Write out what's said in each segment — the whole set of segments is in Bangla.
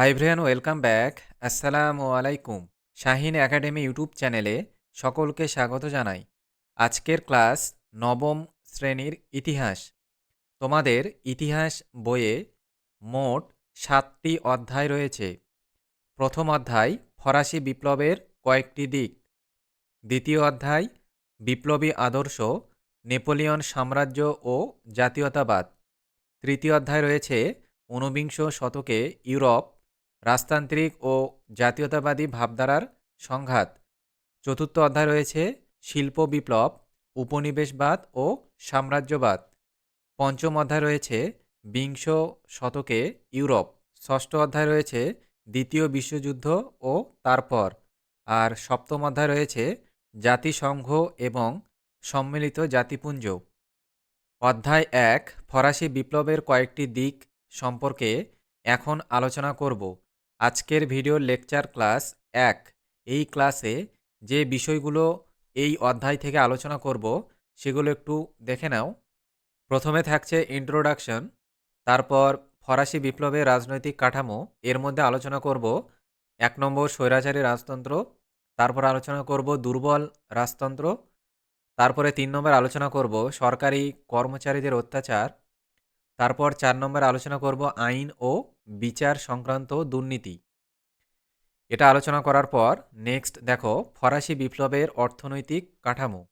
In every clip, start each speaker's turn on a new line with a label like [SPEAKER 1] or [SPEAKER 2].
[SPEAKER 1] হাই ভ্রিয়ান ওয়েলকাম ব্যাক আসসালামু আলাইকুম শাহিন একাডেমি ইউটিউব চ্যানেলে সকলকে স্বাগত জানাই। আজকের ক্লাস নবম শ্রেণির ইতিহাস। তোমাদের ইতিহাস বইয়ে মোট সাতটি অধ্যায় রয়েছে। প্রথম অধ্যায় ফরাসি বিপ্লবের কয়েকটি দিক। দ্বিতীয় অধ্যায় বিপ্লবী আদর্শ, নেপোলিয়ন সাম্রাজ্য ও জাতীয়তাবাদ। তৃতীয় অধ্যায় রয়েছে ঊনবিংশ শতকে ইউরোপ রাজতান্ত্রিক ও জাতীয়তাবাদী ভাবধারার সংঘাত। চতুর্থ অধ্যায় রয়েছে শিল্প বিপ্লব, উপনিবেশবাদ ও সাম্রাজ্যবাদ। পঞ্চম অধ্যায় রয়েছে বিংশ শতকে ইউরোপ। ষষ্ঠ অধ্যায় রয়েছে দ্বিতীয় বিশ্বযুদ্ধ ও তারপর। আর সপ্তম অধ্যায় রয়েছে জাতিসংঘ এবং সম্মিলিত জাতিপুঞ্জ। অধ্যায় এক, ফরাসি বিপ্লবের কয়েকটি দিক সম্পর্কে এখন আলোচনা করব। আজকের ভিডিও লেকচার ক্লাস এক। এই ক্লাসে যে বিষয়গুলো এই অধ্যায় থেকে আলোচনা করব, সেগুলো একটু দেখে নাও। প্রথমে থাকছে ইন্ট্রোডাকশন তারপর ফরাসি বিপ্লবের রাজনৈতিক কাঠামো, এর মধ্যে আলোচনা করব। এক নম্বর স্বৈরাচারী রাজতন্ত্র, তারপর আলোচনা করব দুর্বল রাজতন্ত্র, তারপরে তিন নম্বর আলোচনা করব সরকারি কর্মচারীদের অত্যাচার, তারপর চার নম্বর আলোচনা করব আইন ও বিচার সংক্রান্ত দুর্নীতি। এটা আলোচনা করার পর নেক্সট দেখো, ফরাসি বিপ্লবের অর্থনৈতিক কাঠামো।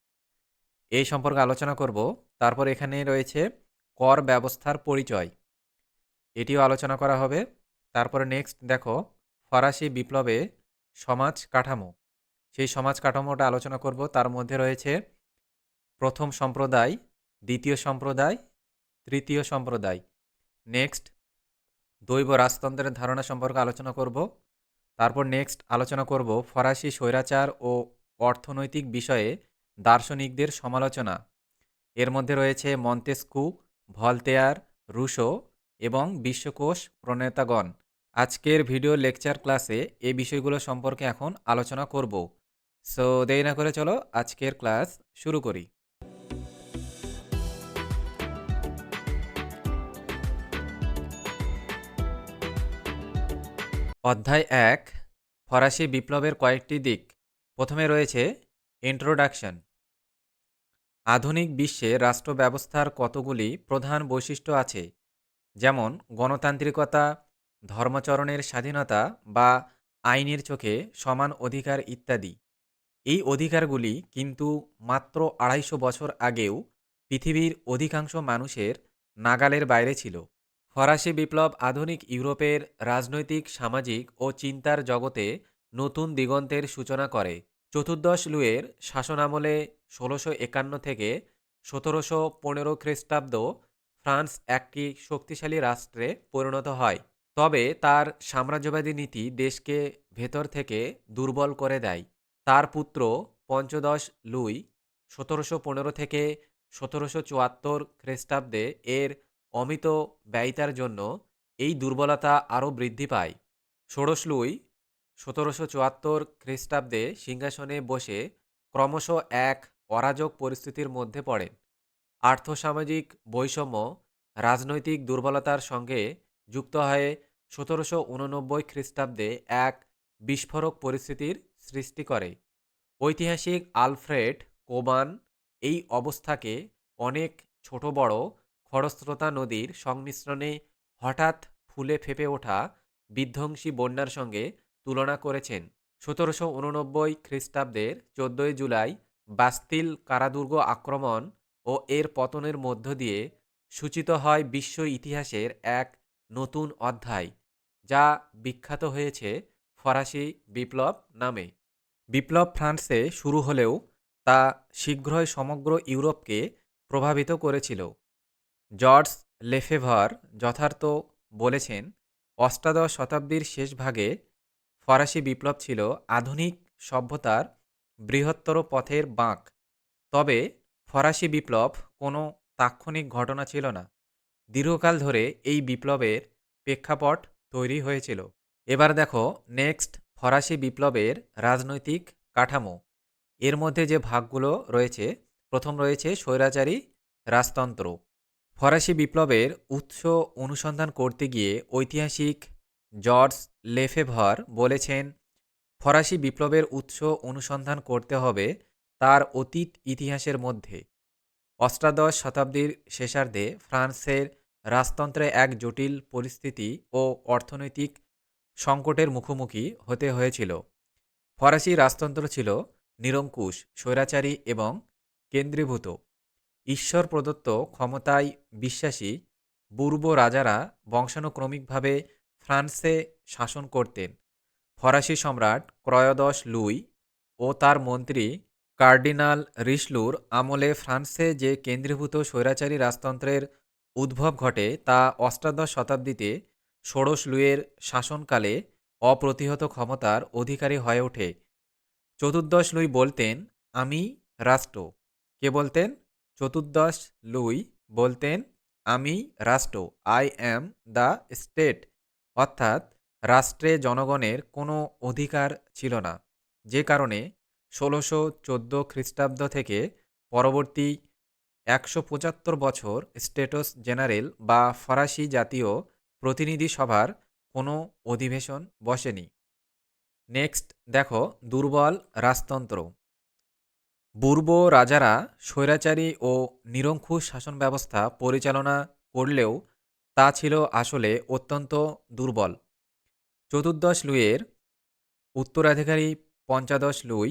[SPEAKER 1] এই সম্পর্কে আলোচনা করব। তারপর এখানে রয়েছে কর ব্যবস্থার পরিচয়। এটিও আলোচনা করা হবে। তারপরে নেক্সট দেখো, ফরাসি বিপ্লবে সমাজ কাঠামো। সেই সমাজ কাঠামোটা আলোচনা করব। তার মধ্যে রয়েছে প্রথম সম্প্রদায়, দ্বিতীয় সম্প্রদায়, তৃতীয় সম্প্রদায়। নেক্সট দৈব রাজতন্ত্রের ধারণা সম্পর্কে আলোচনা করব। তারপর নেক্সট আলোচনা করব ফরাসি স্বৈরাচার ও অর্থনৈতিক বিষয়ে দার্শনিকদের সমালোচনা। এর মধ্যে রয়েছে মন্তেস্কু, ভলতেয়ার, রুশো এবং বিশ্বকোষ প্রণেতাগণ। আজকের ভিডিও লেকচার ক্লাসে এই বিষয়গুলো সম্পর্কে এখন আলোচনা করব। সো দেরি না করে চলো আজকের ক্লাস শুরু করি। অধ্যায় এক, ফরাসি বিপ্লবের কয়েকটি দিক। প্রথমে রয়েছে ইন্ট্রোডাকশন আধুনিক বিশ্বে রাষ্ট্র ব্যবস্থার কতগুলি প্রধান বৈশিষ্ট্য আছে? যেমন, গণতান্ত্রিকতা, ধর্মচরণের স্বাধীনতা বা আইনের চোখে সমান অধিকার ইত্যাদি। এই অধিকারগুলি কিন্তু মাত্র আড়াইশো বছর আগেও পৃথিবীর অধিকাংশ মানুষের নাগালের বাইরে ছিল। ফরাসি বিপ্লব আধুনিক ইউরোপের রাজনৈতিক, সামাজিক ও চিন্তার জগতে নতুন দিগন্তের সূচনা করে। চতুর্দশ লুয়ের শাসনামলে ষোলোশো একান্ন থেকে সতেরোশো পনেরো খ্রিস্টাব্দ ফ্রান্স একটি শক্তিশালী রাষ্ট্রে পরিণত হয়। তবে তার সাম্রাজ্যবাদী নীতি দেশকে ভেতর থেকে দুর্বল করে দেয়। তার পুত্র পঞ্চদশ লুই সতেরোশো পনেরো থেকে সতেরোশো চুয়াত্তর খ্রিস্টাব্দে এর অমিত ব্যয়িতার জন্য এই দুর্বলতা আরও বৃদ্ধি পায়। ষোড়শ লুই সতেরোশো চুয়াত্তর খ্রিস্টাব্দে সিংহাসনে বসে ক্রমশ এক অরাজক পরিস্থিতির মধ্যে পড়েন। আর্থসামাজিক বৈষম্য, রাজনৈতিক দুর্বলতার সঙ্গে যুক্ত হয়ে সতেরোশো উননব্বই খ্রিস্টাব্দে এক বিস্ফোরক পরিস্থিতির সৃষ্টি করে। ঐতিহাসিক আলফ্রেড কোবান এই অবস্থাকে অনেক ছোট বড় খরস্রোতা নদীর সংমিশ্রণে হঠাৎ ফুলে ফেপে ওঠা বিধ্বংসী বন্যার সঙ্গে তুলনা করেছেন সতেরোশো উননব্বই খ্রিস্টাব্দের চোদ্দোই জুলাই বাস্তিল কারাদুর্গ আক্রমণ ও এর পতনের মধ্য দিয়ে সূচিত হয় বিশ্ব ইতিহাসের এক নতুন অধ্যায়, যা বিখ্যাত হয়েছে ফরাসি বিপ্লব নামে। বিপ্লব ফ্রান্সে শুরু হলেও তা শীঘ্রই সমগ্র ইউরোপকে প্রভাবিত করেছিল। জর্জ লেফেভার যথার্থ বলেছেন, অষ্টাদশ শতাব্দীর শেষ ভাগে ফরাসি বিপ্লব ছিল আধুনিক সভ্যতার বৃহত্তর পথের বাঁক। তবে ফরাসি বিপ্লব কোনো তাৎক্ষণিক ঘটনা ছিল না। দীর্ঘকাল ধরে এই বিপ্লবের প্রেক্ষাপট তৈরি হয়েছিল। এবার দেখো নেক্সট ফরাসি বিপ্লবের রাজনৈতিক কাঠামো। এর মধ্যে যে ভাগগুলো রয়েছে, প্রথম রয়েছে স্বৈরাচারী রাজতন্ত্র। ফরাসি বিপ্লবের উৎস অনুসন্ধান করতে গিয়ে ঐতিহাসিক জর্জ লেফেভর বলেছেন, ফরাসি বিপ্লবের উৎস অনুসন্ধান করতে হবে তার অতীত ইতিহাসের মধ্যে। অষ্টাদশ শতাব্দীর শেষার্ধে ফ্রান্সের রাজতন্ত্রে এক জটিল পরিস্থিতি ও অর্থনৈতিক সংকটের মুখোমুখি হতে হয়েছিল। ফরাসি রাজতন্ত্র ছিল নিরঙ্কুশ, স্বৈরাচারী এবং কেন্দ্রীভূত। ঈশ্বর প্রদত্ত ক্ষমতায় বিশ্বাসী পূর্ব রাজারা বংশানুক্রমিকভাবে ফ্রান্সে শাসন করতেন। ফরাসি সম্রাট ক্রয়োদশ লুই ও তার মন্ত্রী কার্ডিনাল রিসলুর আমলে ফ্রান্সে যে কেন্দ্রীভূত স্বৈরাচারী রাজতন্ত্রের উদ্ভব ঘটে তা অষ্টাদশ শতাব্দীতে ষোড়শ লুইয়ের শাসনকালে অপ্রতিহত ক্ষমতার অধিকারী হয়ে ওঠে। চতুর্দশ লুই বলতেন, আমি রাষ্ট্র। কে বলতেন? চতুর্দশ লুই বলতেন, আমি রাষ্ট্র আই অ্যাম দ্য স্টেট অর্থাৎ, রাষ্ট্রে জনগণের কোনো অধিকার ছিল না। যে কারণে ষোলোশো চোদ্দ খ্রিস্টাব্দ থেকে পরবর্তী একশো পঁচাত্তর বছর স্টেটস জেনারেল বা ফরাসি জাতীয় প্রতিনিধি সভার কোনো অধিবেশন বসেনি। নেক্সট দেখো, দুর্বল রাজতন্ত্র। পূর্ব রাজারা স্বৈরাচারী ও নিরঙ্কুশ শাসন ব্যবস্থা পরিচালনা করলেও তা ছিল আসলে অত্যন্ত দুর্বল। চতুর্দশ লুইয়ের উত্তরাধিকারী পঞ্চাদশ লুই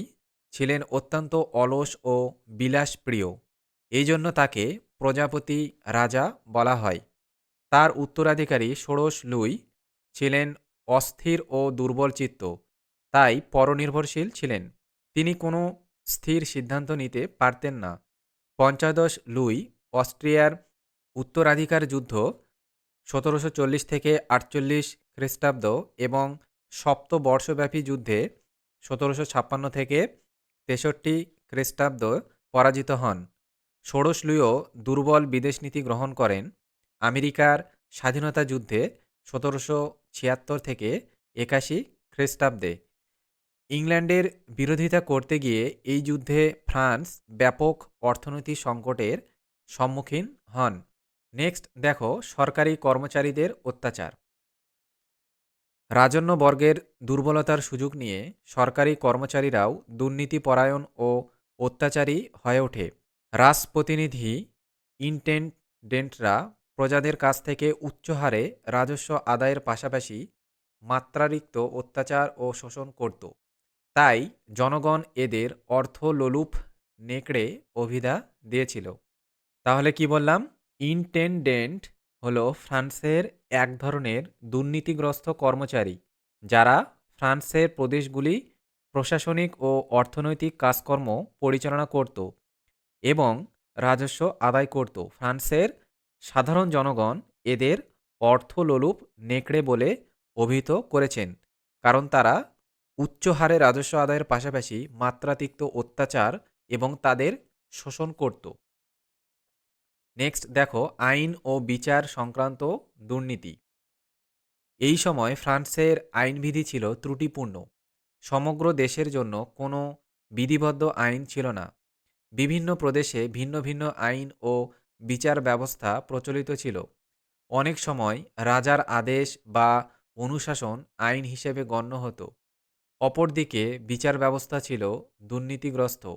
[SPEAKER 1] ছিলেন অত্যন্ত অলস ও বিলাসপ্রিয়। এই জন্য তাকে প্রজাপতি রাজা বলা হয়। তার উত্তরাধিকারী ষোড়শ লুই ছিলেন অস্থির ও দুর্বল চিত্ত তাই পরনির্ভরশীল ছিলেন। তিনি কোনো স্থির সিদ্ধান্ত নিতে পারতেন না। পঞ্চদশ লুই, অস্ট্রিয়ার উত্তরাধিকার যুদ্ধ, সতেরোশো চল্লিশ থেকে আটচল্লিশ খ্রিস্টাব্দ এবং সপ্তবর্ষব্যাপী যুদ্ধে সতেরোশো ছাপ্পান্ন থেকে তেষট্টি খ্রিস্টাব্দ পরাজিত হন। ষোড়শ লুইও দুর্বল বিদেশ নীতি গ্রহণ করেন। আমেরিকার স্বাধীনতা যুদ্ধে সতেরোশো ছিয়াত্তর থেকে একাশি খ্রিস্টাব্দে ইংল্যান্ডের বিরোধিতা করতে গিয়ে এই যুদ্ধে ফ্রান্স ব্যাপক অর্থনৈতিক সংকটের সম্মুখীন হন। নেক্সট দেখো, সরকারি কর্মচারীদের অত্যাচার। রাজন্য বর্গের দুর্বলতার সুযোগ নিয়ে সরকারি কর্মচারীরাও দুর্নীতিপরায়ণ ও অত্যাচারী হয়ে ওঠে। রাজপ্রতিনিধি ইন্টেন্ডেন্টরা প্রজাদের কাছ থেকে উচ্চ হারে রাজস্ব আদায়ের পাশাপাশি মাত্রারিক্ত অত্যাচার ও শোষণ করত। তাই জনগণ এদের অর্থলোলুপ নেকড়ে অভিধা দিয়েছিল। তাহলে কি বললাম? ইনটেনডেন্ট হলো ফ্রান্সের এক ধরনের দুর্নীতিগ্রস্ত কর্মচারী, যারা ফ্রান্সের প্রদেশগুলি প্রশাসনিক ও অর্থনৈতিক কাজকর্ম পরিচালনা করত এবং রাজস্ব আদায় করত। ফ্রান্সের সাধারণ জনগণ এদের অর্থলোলুপ নেকড়ে বলে অভিহিত করেছেন, কারণ তারা উচ্চ হারে রাজস্ব আদায়ের পাশাপাশি মাত্রাতিক্ত অত্যাচার এবং তাদের শোষণ করত। নেক্সট দেখো, আইন ও বিচার সংক্রান্ত দুর্নীতি। এই সময় ফ্রান্সের আইনবিধি ছিল ত্রুটিপূর্ণ। সমগ্র দেশের জন্য কোনো বিধিবদ্ধ আইন ছিল না। বিভিন্ন প্রদেশে ভিন্ন ভিন্ন আইন ও বিচার ব্যবস্থা প্রচলিত ছিল। অনেক সময় রাজার আদেশ বা অনুশাসন আইন হিসেবে গণ্য হতো। অপরদিকে বিচার ব্যবস্থা ছিল দুর্নীতিগ্রস্ত।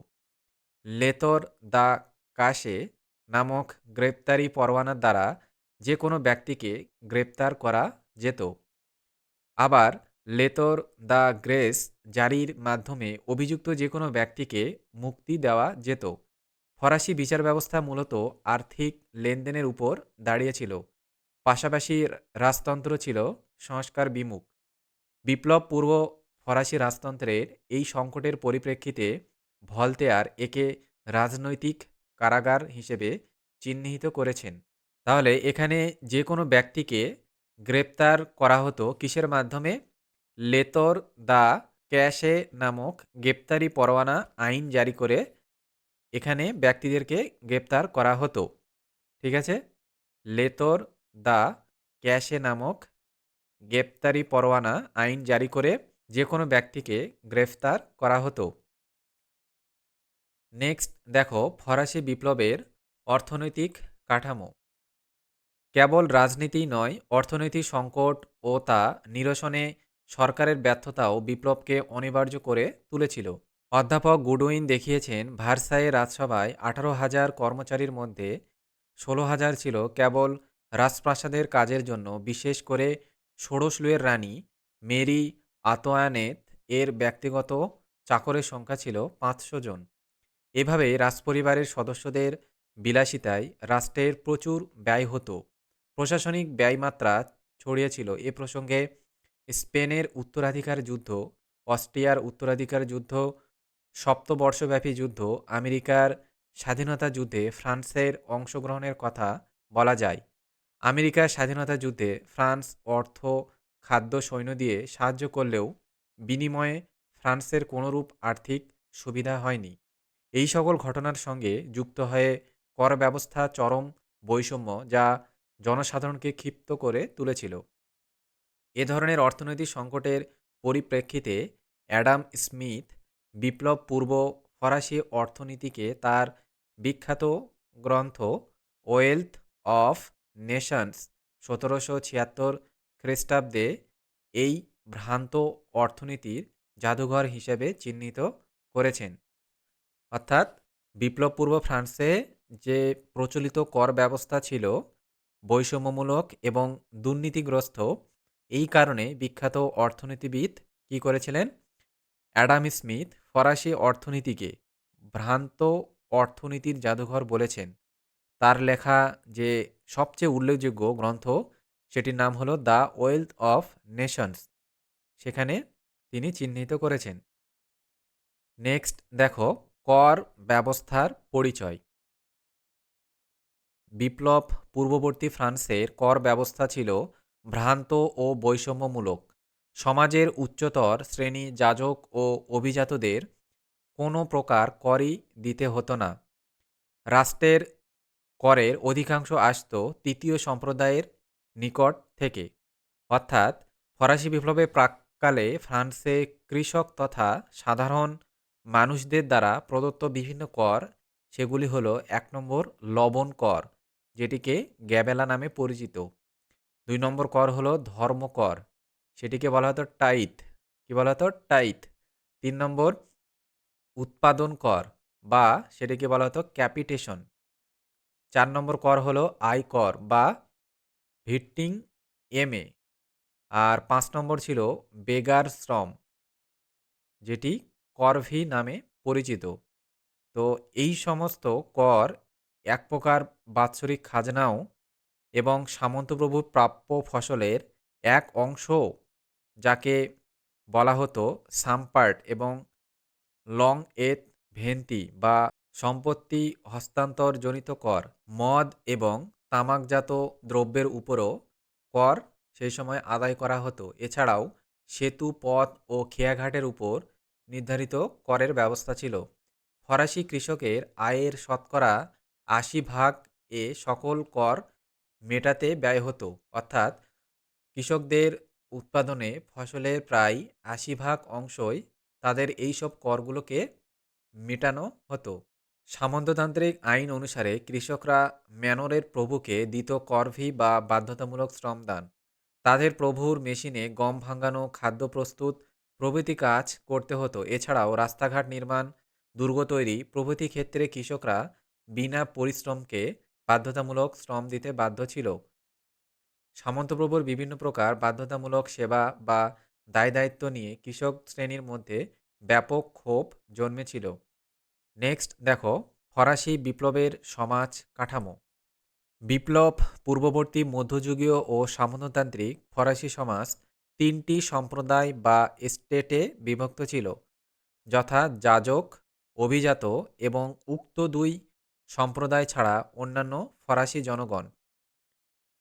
[SPEAKER 1] লেতর দ্য কাশে নামক গ্রেপ্তারি পরোয়ানার দ্বারা যে কোনো ব্যক্তিকে গ্রেপ্তার করা যেত। আবার লেতর দ্য গ্রেস জারির মাধ্যমে অভিযুক্ত যে কোনো ব্যক্তিকে মুক্তি দেওয়া যেত। ফরাসি বিচার ব্যবস্থা মূলত আর্থিক লেনদেনের উপর দাঁড়িয়েছিল। পাশাপাশি রাজতন্ত্র ছিল সংস্কার বিমুখ। বিপ্লব পূর্ব ফরাসি রাজতন্ত্রের এই সংকটের পরিপ্রেক্ষিতে ভলতেয়ার একে রাজনৈতিক কারাগার হিসেবে চিহ্নিত করেছেন। তাহলে এখানে যে কোনো ব্যক্তিকে গ্রেপ্তার করা হতো কিসের মাধ্যমে? লেতর দা ক্যাশে নামক গ্রেপ্তারি পরোয়ানা আইন জারি করে এখানে ব্যক্তিদেরকে গ্রেপ্তার করা হতো। ঠিক আছে? লেতর দা ক্যাশে নামক গ্রেপ্তারি পরোয়ানা আইন জারি করে যে কোনো ব্যক্তিকে গ্রেফতার করা হতো। নেক্সট, দেখো, ফরাসি বিপ্লবের অর্থনৈতিক কাঠামো। কেবল রাজনীতিই নয়, অর্থনৈতিক সংকট ও তা নিরসনে সরকারের ব্যর্থতাও বিপ্লবকে অনিবার্য করে তুলেছিল। অধ্যাপক গুডউইন দেখিয়েছেন, ভার্সাইয়ে রাজসভায় আঠারো হাজার কর্মচারীর মধ্যে ষোলো হাজার ছিল কেবল রাজপ্রাসাদের কাজের জন্য, বিশেষ করে ষোড়শলুয়ের রানী মেরি আতোয়ানেত এর ব্যক্তিগত চাকরের সংখ্যা ছিল পাঁচশো জন। এভাবে রাজপরিবারের সদস্যদের বিলাসিতায় রাষ্ট্রের প্রচুর ব্যয় হতো। প্রশাসনিক ব্যয়মাত্রা ছড়িয়েছিল। এ প্রসঙ্গে স্পেনের উত্তরাধিকার যুদ্ধ, অস্ট্রিয়ার উত্তরাধিকার যুদ্ধ, সপ্তবর্ষব্যাপী যুদ্ধ, আমেরিকার স্বাধীনতা যুদ্ধে ফ্রান্সের অংশগ্রহণের কথা বলা যায়। আমেরিকার স্বাধীনতা যুদ্ধে ফ্রান্স অর্থ খাদ্য সৈন্য দিয়ে সাহায্য করলেও বিনিময়ে ফ্রান্সের কোনোরূপ আর্থিক সুবিধা হয়নি। এই সকল ঘটনার সঙ্গে যুক্ত হয়ে কর ব্যবস্থা চরম বৈষম্য যা জনসাধারণকে ক্ষিপ্ত করে তুলেছিল। এ ধরনের অর্থনৈতিক সংকটের পরিপ্রেক্ষিতে অ্যাডাম স্মিথ বিপ্লব পূর্ব ফরাসি অর্থনীতিকে তার বিখ্যাত গ্রন্থ ওয়েলথ অফ নেশনস সতেরোশো ছিয়াত্তর খ্রিস্টাব্দে এই ভ্রান্ত অর্থনীতির জাদুঘর হিসেবে চিহ্নিত করেছেন। অর্থাৎ বিপ্লব পূর্ব ফ্রান্সে যে প্রচলিত কর ব্যবস্থা ছিল, বৈষম্যমূলক এবং দুর্নীতিগ্রস্ত, এই কারণে বিখ্যাত অর্থনীতিবিদ কি করেছিলেন? অ্যাডাম স্মিথ ফরাসি অর্থনীতিকে ভ্রান্ত অর্থনীতির জাদুঘর বলেছেন। তার লেখা যে সবচেয়ে উল্লেখযোগ্য গ্রন্থ সেটির নাম হলো দ্য ওয়েলথ অফ নেশনস। সেখানে তিনি চিহ্নিত করেছেন। নেক্সট দেখো, কর ব্যবস্থার পরিচয়। বিপ্লব পূর্ববর্তী ফ্রান্সের কর ব্যবস্থা ছিল ভ্রান্ত ও বৈষম্যমূলক। সমাজের উচ্চতর শ্রেণি যাজক ও অভিজাতদের কোনো প্রকার করই দিতে হতো না। রাষ্ট্রের করের অধিকাংশ আসত তৃতীয় সম্প্রদায়ের নিকট থেকে। অর্থাৎ, ফরাসি বিপ্লবের প্রাককালে ফ্রান্সে কৃষক তথা সাধারণ মানুষদের দ্বারা প্রদত্ত বিভিন্ন কর, সেগুলি হলো এক নম্বর লবণ কর, যেটিকে গ্যাবেলা নামে পরিচিত। দুই নম্বর কর হলো ধর্মকর সেটিকে বলা হতো টাইথ। কি বলা হতো? টাইথ। তিন নম্বর উৎপাদন কর, বা সেটিকে বলা হতো ক্যাপিটেশন। চার নম্বর কর হলো আয় কর বা ভিট্টিং এমএ আর পাঁচ নম্বর ছিল বেগার শ্রম, যেটি করভি নামে পরিচিত। তো এই সমস্ত কর এক প্রকার বাৎসরিক খাজনাও এবং সামন্তপ্রভুর প্রাপ্য ফসলের এক অংশ যাকে বলা হতো সাম্পার্ট এবং লং এত ভেন্তি বা সম্পত্তি হস্তান্তরজনিত কর, মদ এবং তামাকজাত দ্রব্যের উপরও কর সেই সময় আদায় করা হতো। এছাড়াও সেতু, পথ ও খেয়াঘাটের উপর নির্ধারিত করের ব্যবস্থা ছিল। ফরাসি কৃষকের আয়ের শতকরা আশি ভাগ এ সকল কর মেটাতে ব্যয় হতো। অর্থাৎ কৃষকদের উৎপাদনে ফসলের প্রায় আশি ভাগ অংশই তাদের এই সব করগুলোকে মেটানো হতো। সামন্ততান্ত্রিক আইন অনুসারে কৃষকরা ম্যানরের প্রভুকে দিত করভি বা বাধ্যতামূলক শ্রমদান তাদের প্রভুর মেশিনে গম ভাঙানো, খাদ্য প্রস্তুত, প্রভৃতি কাজ করতে হতো। এছাড়াও রাস্তাঘাট নির্মাণ, দুর্গ তৈরি প্রভৃতি ক্ষেত্রে কৃষকরা বিনা পরিশ্রমকে বাধ্যতামূলক শ্রম দিতে বাধ্য ছিল। সামন্তপ্রভুর বিভিন্ন প্রকার বাধ্যতামূলক সেবা বা দায় দায়িত্ব নিয়ে কৃষক শ্রেণির মধ্যে ব্যাপক ক্ষোভ জন্মেছিল। নেক্সট দেখো, ফরাসি বিপ্লবের সমাজ কাঠামো। বিপ্লব পূর্ববর্তী মধ্যযুগীয় ও সামন্ততান্ত্রিক ফরাসি সমাজ তিনটি সম্প্রদায় বা স্টেটে বিভক্ত ছিল, যথা যাজক, অভিজাত এবং উক্ত দুই সম্প্রদায় ছাড়া অন্যান্য ফরাসি জনগণ।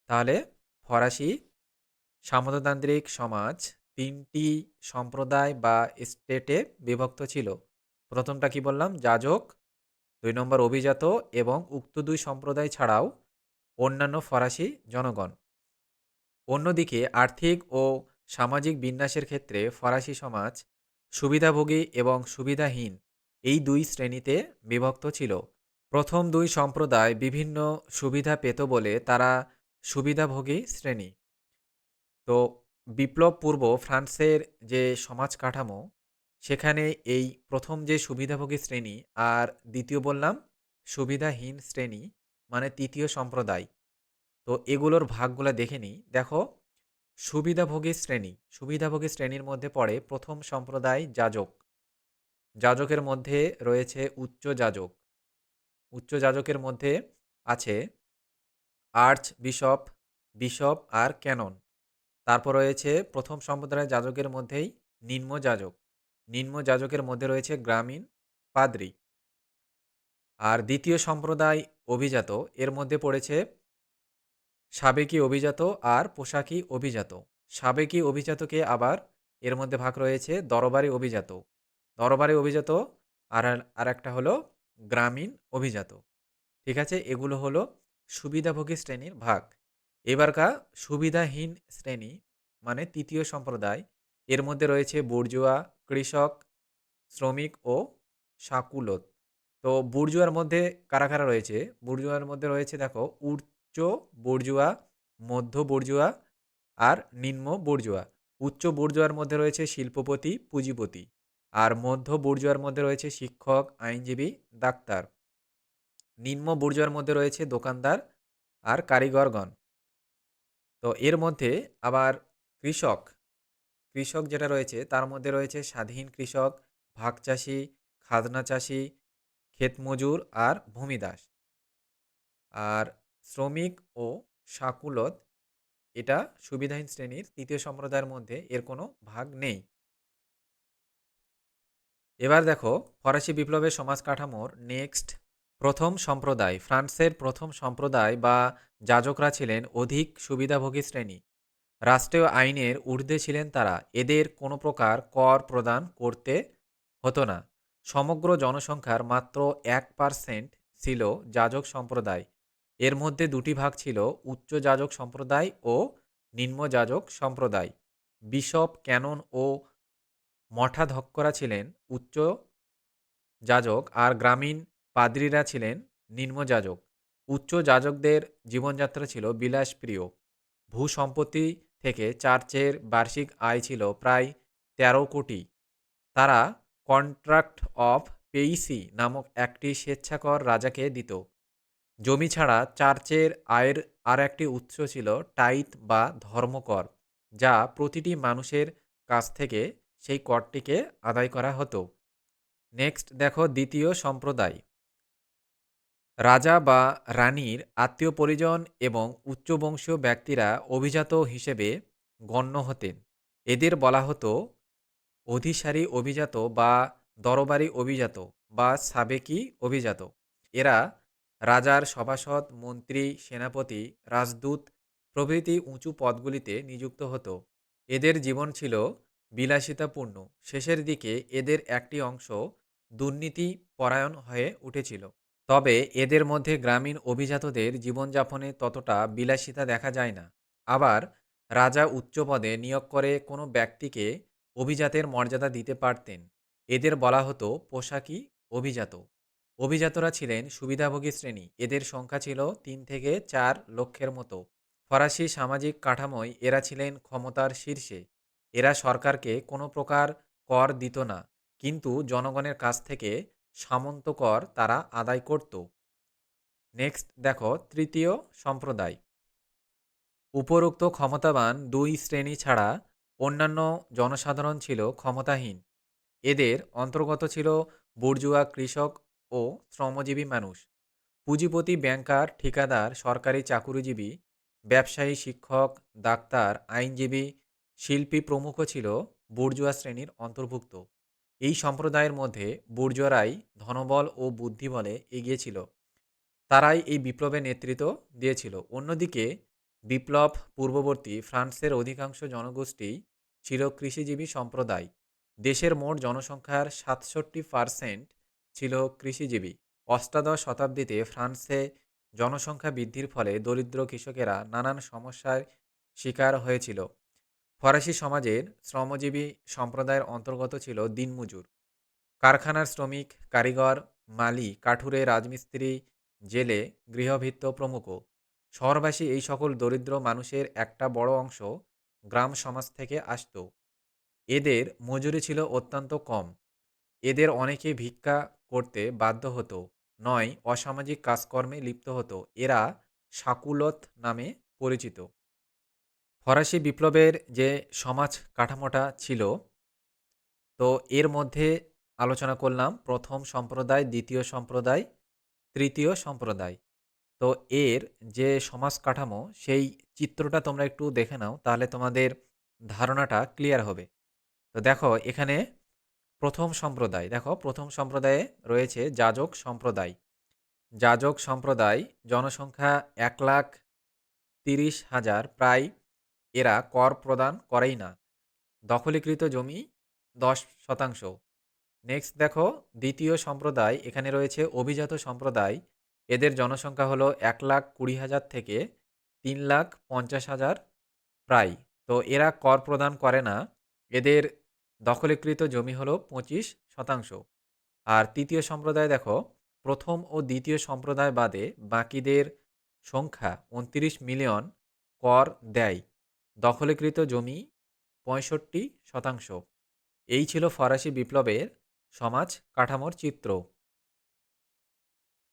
[SPEAKER 1] তাহলে, ফরাসি সামন্ততান্ত্রিক সমাজ তিনটি সম্প্রদায় বা স্টেটে বিভক্ত ছিল প্রথমটা কি বললাম? যাজক, দুই নম্বর অভিজাত এবং উক্ত দুই সম্প্রদায় ছাড়াও অন্যান্য ফরাসি জনগণ। অন্যদিকে আর্থিক ও সামাজিক বিন্যাসের ক্ষেত্রে ফরাসি সমাজ সুবিধাভোগী এবং সুবিধাহীন এই দুই শ্রেণীতে বিভক্ত ছিল। প্রথম দুই সম্প্রদায় বিভিন্ন সুবিধা পেত বলে তারা সুবিধাভোগী শ্রেণি। তো বিপ্লব পূর্ব ফ্রান্সের যে সমাজ কাঠামো সেখানে এই প্রথম যে সুবিধাভোগী শ্রেণি আর দ্বিতীয় বললাম সুবিধাহীন শ্রেণি মানে তৃতীয় সম্প্রদায়। তো এগুলোর ভাগগুলো দেখে নিই। দেখো, সুবিধাভোগী শ্রেণি, সুবিধাভোগী শ্রেণির মধ্যে পড়ে প্রথম সম্প্রদায় যাজক। যাজকের মধ্যে রয়েছে উচ্চ যাজক। উচ্চ যাজকের মধ্যে আছে আর্চ বিশপ বিশপ আর ক্যানন। তারপর রয়েছে প্রথম সম্প্রদায়ের যাজকের মধ্যেই নিম্ন যাজক। নিম্ন যাজকের মধ্যে রয়েছে গ্রামীণ, পাদ্রী। আর দ্বিতীয় সম্প্রদায় অভিজাত, এর মধ্যে পড়েছে সাবেকি অভিজাত আর পোশাকি অভিজাত। সাবেকি অভিজাতকে আবার এর মধ্যে ভাগ রয়েছে দরবারি অভিজাত। দরবারি অভিজাত আর আর একটা হলো গ্রামীণ অভিজাত। ঠিক আছে, এগুলো হলো সুবিধাভোগী শ্রেণির ভাগ। এবারকা সুবিধাহীন শ্রেণি মানে তৃতীয় সম্প্রদায়, এর মধ্যে রয়েছে বুর্জুয়া কৃষক, শ্রমিক ও সাকুলত। তো বুর্জুয়ার মধ্যে কারা কারা রয়েছে? বুর্জুয়ার মধ্যে রয়েছে দেখো, উচ্চ বুর্জুয়া, মধ্য বুর্জুয়া আর নিম্ন বুর্জুয়া। উচ্চ বুর্জুয়ার মধ্যে রয়েছে শিল্পপতি, পুঁজিপতি আর মধ্য বুর্জুয়ার মধ্যে রয়েছে শিক্ষক, আইনজীবী, ডাক্তার। নিম্ন বুর্জুয়ার মধ্যে রয়েছে দোকানদার আর কারিগরগণ। তো এর মধ্যে আবার কৃষক কৃষক যেটা রয়েছে, তার মধ্যে রয়েছে স্বাধীন কৃষক, ভাগ চাষি, খাজনা চাষি, ক্ষেত মজুর আর ভূমিদাস আর শ্রমিক ও সাকুলত, এটা সুবিধাহীন শ্রেণির তৃতীয় সম্প্রদায়ের মধ্যে এর কোনো ভাগ নেই। এবার দেখো, ফরাসি বিপ্লবের সমাজ কাঠামোর নেক্সট প্রথম সম্প্রদায়, ফ্রান্সের প্রথম সম্প্রদায় বা যাজকরা ছিলেন অধিক সুবিধাভোগী শ্রেণি। রাষ্ট্রীয় আইনের ঊর্ধ্বে ছিলেন তারা। এদের কোনো প্রকার কর প্রদান করতে হতো না। সমগ্র জনসংখ্যার মাত্র এক পার্সেন্ট ছিল যাজক সম্প্রদায়। এর মধ্যে দুটি ভাগ ছিল উচ্চ যাজক সম্প্রদায় ও নিম্ন যাজক সম্প্রদায়। বিশপ ক্যানন ও মঠাধ্যক্ষরা ছিলেন উচ্চ যাজক আর গ্রামীণ পাদ্রীরা ছিলেন নিম্ন যাজক। উচ্চ যাজকদের জীবনযাত্রা ছিল বিলাসপ্রিয়। ভূ সম্পত্তি থেকে চার্চের বার্ষিক আয় ছিল প্রায় তেরো কোটি। তারা কন্ট্রাক্ট অফ পেইসি নামক একটি স্বেচ্ছাকর রাজাকে দিত। জমি ছাড়া চার্চের আয়ের আর একটি উৎস ছিল টাইত বা ধর্মকর, যা প্রতিটি মানুষের কাছ থেকে সেই করটিকে আদায় করা হতো। নেক্সট দেখো দ্বিতীয় সম্প্রদায়। রাজা বা রানীর আত্মীয় পরিজন এবং উচ্চবংশীয় ব্যক্তিরা অভিজাত হিসেবে গণ্য হতেন। এদের বলা হতো অধিসারী অভিজাত বা দরবারি অভিজাত বা সাবেকি অভিজাত। এরা রাজার সভাসদ, মন্ত্রী, সেনাপতি, রাজদূত প্রভৃতি উঁচু পদগুলিতে নিযুক্ত হতো। এদের জীবন ছিল বিলাসিতাপূর্ণ। শেষের দিকে এদের একটি অংশ দুর্নীতি পরায়ণ হয়ে উঠেছিল। তবে এদের মধ্যে গ্রামীণ অভিজাতদের জীবনযাপনে ততটা বিলাসিতা দেখা যায় না। আবার রাজা উচ্চ পদে নিয়োগ করে কোনো ব্যক্তিকে অভিজাতের মর্যাদা দিতে পারতেন। এদের বলা হতো পোশাকি অভিজাত। অভিজাতরা ছিলেন সুবিধাভোগী শ্রেণি। এদের সংখ্যা ছিল তিন থেকে চার লক্ষের মতো। ফরাসি সামাজিক কাঠামোয় এরা ছিলেন ক্ষমতার শীর্ষে। এরা সরকারকে কোনো প্রকার কর দিত না। কিন্তু জনগণের কাছ থেকে সামন্ত কর তারা আদায় করত। নেক্সট দেখো, তৃতীয় সম্প্রদায়। উপরোক্ত ক্ষমতাবান দুই শ্রেণি ছাড়া অন্যান্য জনসাধারণ ছিল ক্ষমতাহীন। এদের অন্তর্গত ছিল বুর্জুয়া কৃষক ও শ্রমজীবী মানুষ। পুঁজিপতি ব্যাংকার, ঠিকাদার, সরকারি চাকুরিজীবী, ব্যবসায়ী শিক্ষক, ডাক্তার, আইনজীবী, শিল্পী প্রমুখ ছিল বুর্জুয়া শ্রেণির অন্তর্ভুক্ত। এই সম্প্রদায়ের মধ্যে বুর্জরাই ধনবল ও বুদ্ধি বলে এগিয়েছিল। তারাই এই বিপ্লবের নেতৃত্ব দিয়েছিল। অন্যদিকে বিপ্লব পূর্ববর্তী ফ্রান্সের অধিকাংশ জনগোষ্ঠী ছিল কৃষিজীবী সম্প্রদায়। দেশের মোট জনসংখ্যার সাতষট্টি পারসেন্ট ছিল কৃষিজীবী। অষ্টাদশ শতাব্দীতে ফ্রান্সে জনসংখ্যা বৃদ্ধির ফলে দরিদ্র কৃষকেরা নানান সমস্যার শিকার হয়েছিল। ফরাসি সমাজের শ্রমজীবী সম্প্রদায়ের অন্তর্গত ছিল দিনমজুর। কারখানার শ্রমিক, কারিগর, মালি, কাঠুরে রাজমিস্ত্রি, জেলে, গৃহভিত্ত প্রমুখ। শহরবাসী এই সকল দরিদ্র মানুষের একটা বড় অংশ গ্রাম সমাজ থেকে আসত। এদের মজুরি ছিল অত্যন্ত কম। এদের অনেকে ভিক্ষা করতে বাধ্য হতো, নয় অসামাজিক কাজকর্মে লিপ্ত হতো। এরা সাকুলত নামে পরিচিত। ফরাসি বিপ্লবের যে সমাজ কাঠামোটা ছিল, তো এর মধ্যে আলোচনা করলাম প্রথম সম্প্রদায়, দ্বিতীয় সম্প্রদায়, তৃতীয় সম্প্রদায়। তো এর যে সমাজ কাঠামো, সেই চিত্রটা তোমরা একটু দেখে নাও, তাহলে তোমাদের ধারণাটা ক্লিয়ার হবে। তো দেখো, এখানে প্রথম সম্প্রদায়, দেখো, প্রথম সম্প্রদায়ে রয়েছে যাজক সম্প্রদায়। যাজক সম্প্রদায় জনসংখ্যা এক লাখ তিরিশ হাজার, প্রায় এরা কর প্রদান করেই না। দখলীকৃত জমি দশ শতাংশ। নেক্সট দেখো, দ্বিতীয় সম্প্রদায়, এখানে রয়েছে অভিজাত সম্প্রদায়। এদের জনসংখ্যা হলো এক লাখ কুড়ি হাজার থেকে তিন লাখ পঞ্চাশ হাজার প্রায়। তো এরা কর প্রদান করে না। এদের দখলীকৃত জমি হলো পঁচিশ শতাংশ। আর তৃতীয় সম্প্রদায় দেখো, প্রথম ও দ্বিতীয় সম্প্রদায় বাদে বাকিদের সংখ্যা উনত্রিশ মিলিয়ন কর দেয়। দখলীকৃত জমি পঁয়ষট্টি শতাংশ। এই ছিল ফরাসি বিপ্লবের সমাজ কাঠামোর চিত্র।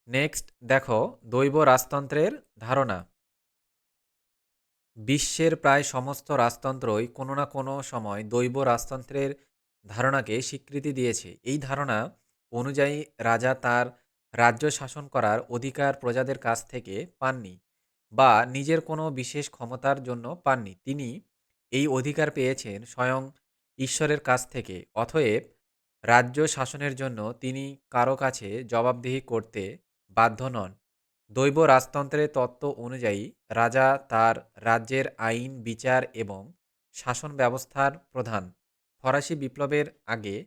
[SPEAKER 1] নেক্সট দেখো দৈব রাজতন্ত্রের ধারণা। বিশ্বের প্রায় সমস্ত রাজতন্ত্রই কোনো না কোনো সময় দৈব রাজতন্ত্রের ধারণাকে স্বীকৃতি দিয়েছে। এই ধারণা অনুযায়ী রাজা তার রাজ্য শাসন করার অধিকার প্রজাদের কাছ থেকে পাননি। বা নিজের কোনো বিশেষ ক্ষমতার জন্য পাননি। তিনি এই অধিকার পেয়েছেন স্বয়ং ঈশ্বরের কাছ থেকে। অতএব রাজ্য শাসনের জন্য তিনি কারও কাছে জবাবদিহি করতে বাধ্য নন। দৈব রাজতন্ত্রের তত্ত্ব অনুযায়ী রাজা তার রাজ্যের আইন, বিচার এবং শাসন ব্যবস্থার প্রধান। ফরাসি বিপ্লবের আগে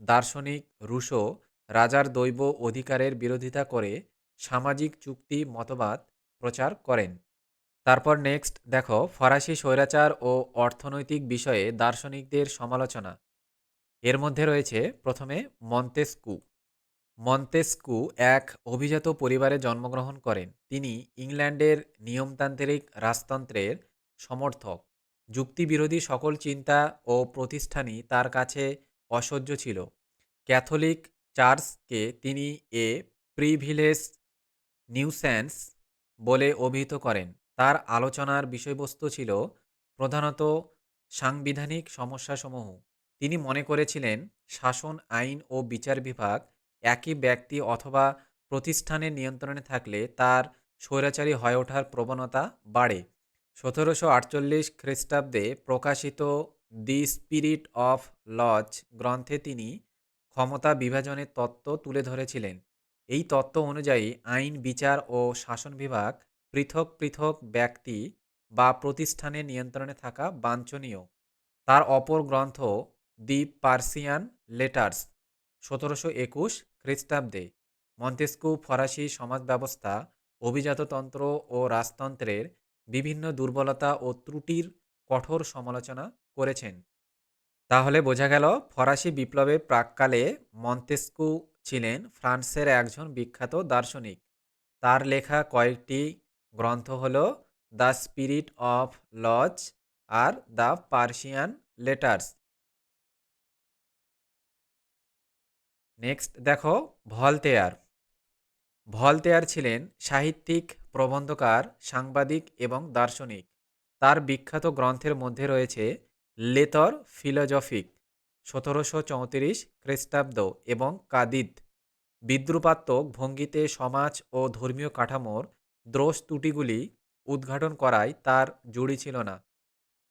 [SPEAKER 1] দার্শনিক রুশো রাজার দৈব অধিকারের বিরোধিতা করে সামাজিক চুক্তি, মতবাদ প্রচার করেন। তারপর নেক্সট দেখো, ফরাসি স্বৈরাচার ও অর্থনৈতিক বিষয়ে দার্শনিকদের সমালোচনা। এর মধ্যে রয়েছে, প্রথমে, মন্তেস্কু। মন্তেস্কু এক অভিজাত পরিবারে জন্মগ্রহণ করেন। তিনি ইংল্যান্ডের নিয়মতান্ত্রিক রাজতন্ত্রের সমর্থক। যুক্তিবিরোধী সকল চিন্তা ও প্রতিষ্ঠানই তার কাছে অসহ্য ছিল। ক্যাথলিক চার্চকে তিনি এ প্রিভিলেজ নিউস্যান্স বলে অভিহিত করেন। তার আলোচনার বিষয়বস্তু ছিল প্রধানত সাংবিধানিক সমস্যাসমূহ। তিনি মনে করেছিলেন, শাসন, আইন ও বিচার বিভাগ একই ব্যক্তি অথবা প্রতিষ্ঠানের নিয়ন্ত্রণে থাকলে তার স্বৈরাচারী হয়ে ওঠার প্রবণতা বাড়ে। সতেরোশো আটচল্লিশ খ্রিস্টাব্দে প্রকাশিত দি স্পিরিট অফ লজ গ্রন্থে তিনি ক্ষমতা বিভাজনের তত্ত্ব তুলে ধরেছিলেন। এই তত্ত্ব অনুযায়ী আইন, বিচার ও শাসন বিভাগ পৃথক পৃথক ব্যক্তি বা প্রতিষ্ঠানের নিয়ন্ত্রণে থাকা বাঞ্ছনীয়। তার অপর গ্রন্থ দি পার্সিয়ান লেটার্স সতেরোশো একুশ খ্রিস্টাব্দে। মন্তেস্কু ফরাসি সমাজ ব্যবস্থা অভিজাততন্ত্র ও রাজতন্ত্রের বিভিন্ন দুর্বলতা ও ত্রুটির কঠোর সমালোচনা করেছেন। তাহলে বোঝা গেল, ফরাসি বিপ্লবের প্রাককালে মন্তেস্কু ছিলেন ফ্রান্সের একজন বিখ্যাত দার্শনিক। তার লেখা কয়েকটি গ্রন্থ হল দ্য স্পিরিট অফ লজ আর দ্য পার্সিয়ান লেটার্স। নেক্সট দেখো ভলতেয়ার। ভলতেয়ার ছিলেন সাহিত্যিক, প্রবন্ধকার, সাংবাদিক এবং দার্শনিক। তার বিখ্যাত গ্রন্থের মধ্যে রয়েছে লেতর ফিলোজফিক। সতেরোশো চৌত্রিশ খ্রিস্টাব্দ এবং কাদিদ। বিদ্রুপাত্মক ভঙ্গিতে সমাজ ও ধর্মীয় কাঠামোর দ্রোষ ত্রুটিগুলি উদ্ঘাটন করায় তার জুড়ি ছিল না।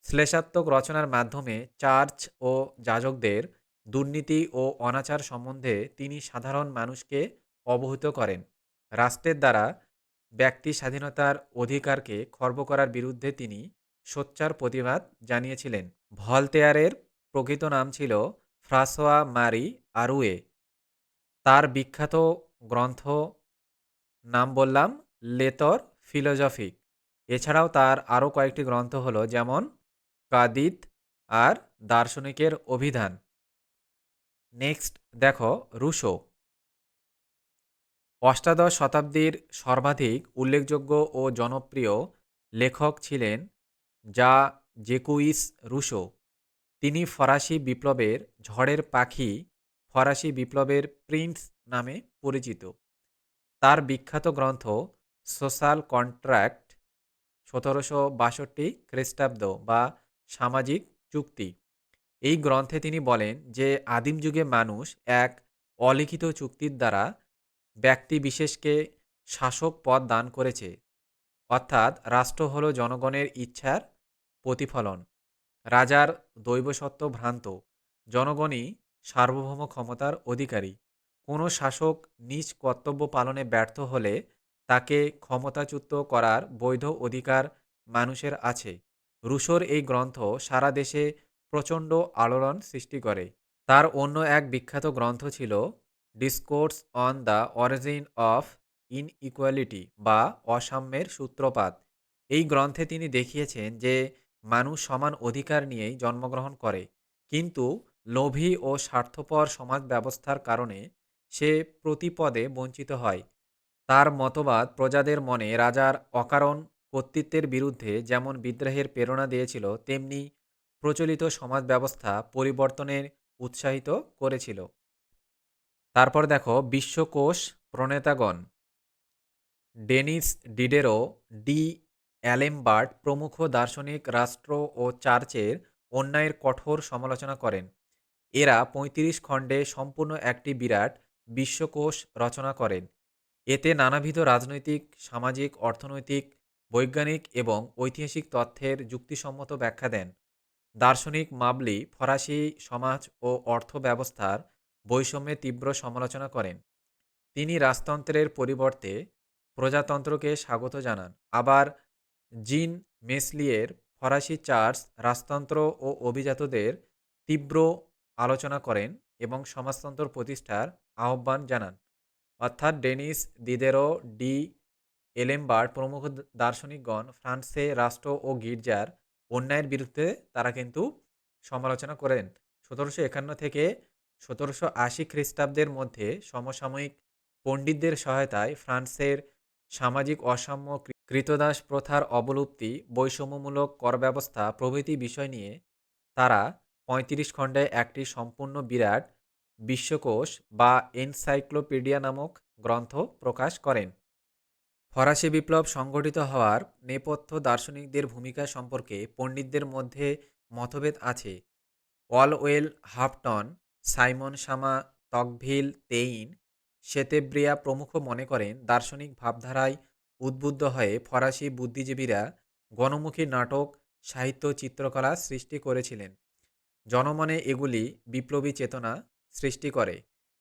[SPEAKER 1] শ্লেষাত্মক রচনার মাধ্যমে চার্চ ও যাজকদের দুর্নীতি ও অনাচার সম্বন্ধে তিনি সাধারণ মানুষকে অবহিত করেন। রাষ্ট্রের দ্বারা ব্যক্তি স্বাধীনতার অধিকারকে খর্ব করার বিরুদ্ধে তিনি সোচ্চার প্রতিবাদ জানিয়েছিলেন। ভলতেয়ারের প্রকৃত নাম ছিল ফ্রাসোয়া মারি আরুয়ে। তার বিখ্যাত গ্রন্থ নাম বললাম লেতর ফিলোজফিক। এছাড়াও তার আরও কয়েকটি গ্রন্থ হলো যেমন কাদিত আর দার্শনিকের অভিধান। নেক্সট দেখো রুশো। অষ্টাদশ শতাব্দীর সর্বাধিক উল্লেখযোগ্য ও জনপ্রিয় লেখক ছিলেন যা জেকুইস রুশো। তিনি ফরাসি বিপ্লবের ঝড়ের পাখি ফরাসি বিপ্লবের প্রিন্স নামে পরিচিত। তার বিখ্যাত গ্রন্থ সোশ্যাল কন্ট্রাক্ট সতেরোশো বাষট্টি খ্রিস্টাব্দ বা সামাজিক চুক্তি। এই গ্রন্থে তিনি বলেন যে আদিম যুগে মানুষ এক অলিখিত চুক্তির দ্বারা ব্যক্তি বিশেষকে শাসক পদ দান করেছে। অর্থাৎ রাষ্ট্র হল জনগণের ইচ্ছার প্রতিফলন। রাজার দৈবসত্ত্ব ভ্রান্ত, জনগণই সার্বভৌম ক্ষমতার অধিকারী। কোনো শাসক নিজ কর্তব্য পালনে ব্যর্থ হলে তাকে ক্ষমতাচ্যুত করার বৈধ অধিকার মানুষের আছে। রুশোর এই গ্রন্থ সারা দেশে প্রচণ্ড আলোড়ন সৃষ্টি করে। তার অন্য এক বিখ্যাত গ্রন্থ ছিল discourse on the origin of inequality বা অসাম্যের সূত্রপাত এই গ্রন্থে তিনি দেখিয়েছেন যে মানুষ সমান অধিকার নিয়েই জন্মগ্রহণ করে। কিন্তু লোভী ও স্বার্থপর সমাজ ব্যবস্থার কারণে সে প্রতিপদে বঞ্চিত হয়। তার মতবাদ প্রজাদের মনে রাজার অকারণ কর্তৃত্বের বিরুদ্ধে যেমন বিদ্রোহের প্রেরণা দিয়েছিল, তেমনি প্রচলিত সমাজ ব্যবস্থা পরিবর্তনের উৎসাহিত করেছিল। তারপর দেখো, বিশ্বকোষ প্রণেতাগণ। ডেনিস ডিডেরো, ডি অ্যালেমবার্ট প্রমুখ দার্শনিক রাষ্ট্র ও চার্চের অন্যায়ের কঠোর সমালোচনা করেন। এরা ৩৫ খণ্ডে সম্পূর্ণ একটি বিরাট বিশ্বকোষ রচনা করেন। এতে নানাবিধ রাজনৈতিক, সামাজিক, অর্থনৈতিক, বৈজ্ঞানিক এবং ঐতিহাসিক তথ্যের যুক্তিসম্মত ব্যাখ্যা দেন। দার্শনিক মাবলি ফরাসি সমাজ ও অর্থ ব্যবস্থার বৈষম্যের তীব্র সমালোচনা করেন। তিনি রাজতন্ত্রের পরিবর্তে প্রজাতন্ত্রকে স্বাগত জানান। আবার জিন মেসলিয়ের ফরাসি চার্চ, রাজতন্ত্র ও অভিজাতদের তীব্র আলোচনা করেন এবং সমাজতন্ত্র প্রতিষ্ঠার আহ্বান জানান। অর্থাৎ ডেনিস দিদেরো ডি এলেমবার্ট প্রমুখ দার্শনিকগণ ফ্রান্সে রাষ্ট্র ও গির্জার অন্যায়ের বিরুদ্ধে তারা কিন্তু সমালোচনা করেন। সতেরোশো একান্ন থেকে সতেরোশো আশি খ্রিস্টাব্দের মধ্যে সমসাময়িক পণ্ডিতদের সহায়তায় ফ্রান্সের সামাজিক অসাম্য কৃতদাস প্রথার অবলুপ্তি বৈষম্যমূলক কর ব্যবস্থা প্রভৃতি বিষয় নিয়ে তারা পঁয়ত্রিশ খণ্ডে একটি সম্পূর্ণ বিরাট বিশ্বকোষ বা এনসাইক্লোপিডিয়া নামক গ্রন্থ প্রকাশ করেন। ফরাসি বিপ্লব সংগঠিত হওয়ার নেপথ্য দার্শনিকদের ভূমিকা সম্পর্কে পণ্ডিতদের মধ্যে মতভেদ আছে। Olwen Hufton, Simon Schama Tocqueville Taine Chateaubriand প্রমুখ মনে করেন দার্শনিক ভাবধারায় উদ্বুদ্ধ হয়ে ফরাসি বুদ্ধিজীবীরা গণমুখী নাটক, সাহিত্য চিত্রকলা সৃষ্টি করেছিলেন। জনমনে এগুলি বিপ্লবী চেতনা সৃষ্টি করে।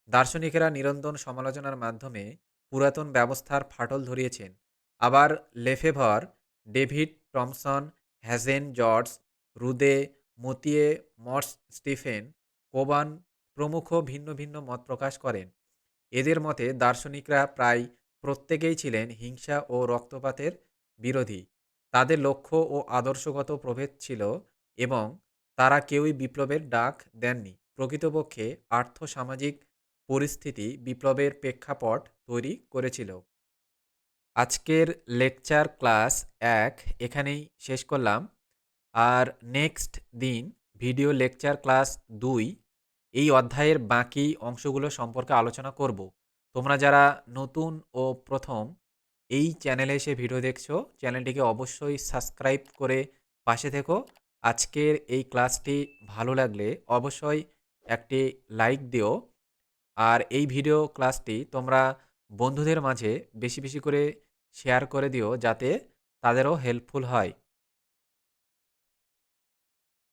[SPEAKER 1] দার্শনিকেরা নিরন্তর সমালোচনার মাধ্যমে পুরাতন ব্যবস্থার ফাটল ধরিয়েছেন। আবার Lefebvre, David Thomson, Hazen George, Rude, Mathiez, Morse Stephen, Cobban প্রমুখ ভিন্ন ভিন্ন মত প্রকাশ করেন। এদের মতে দার্শনিকরা প্রায় প্রত্যেকেই ছিলেন হিংসা ও রক্তপাতের বিরোধী। তাদের লক্ষ্য ও আদর্শগত প্রভেদ ছিল এবং তারা কেউই বিপ্লবের ডাক দেননি। প্রকৃতপক্ষে আর্থসামাজিক পরিস্থিতি বিপ্লবের প্রেক্ষাপট তৈরি করেছিল। আজকের লেকচার ক্লাস এক এখানেই শেষ করলাম। আর নেক্সট দিন ভিডিও লেকচার ক্লাস দুই এই অধ্যায়ের বাকি অংশগুলো সম্পর্কে আলোচনা করব। তোমরা যারা নতুন ও প্রথম এই চ্যানেলে এসে ভিডিও দেখছ, চ্যানেলটিকে অবশ্যই সাবস্ক্রাইব করে পাশে থেকো। আজকের এই ক্লাসটি ভালো লাগলে অবশ্যই একটি লাইক দিও। আর এই ভিডিও ক্লাসটি তোমরা বন্ধুদের মাঝে বেশি বেশি করে শেয়ার করে দিও যাতে তাদেরও হেল্পফুল হয়।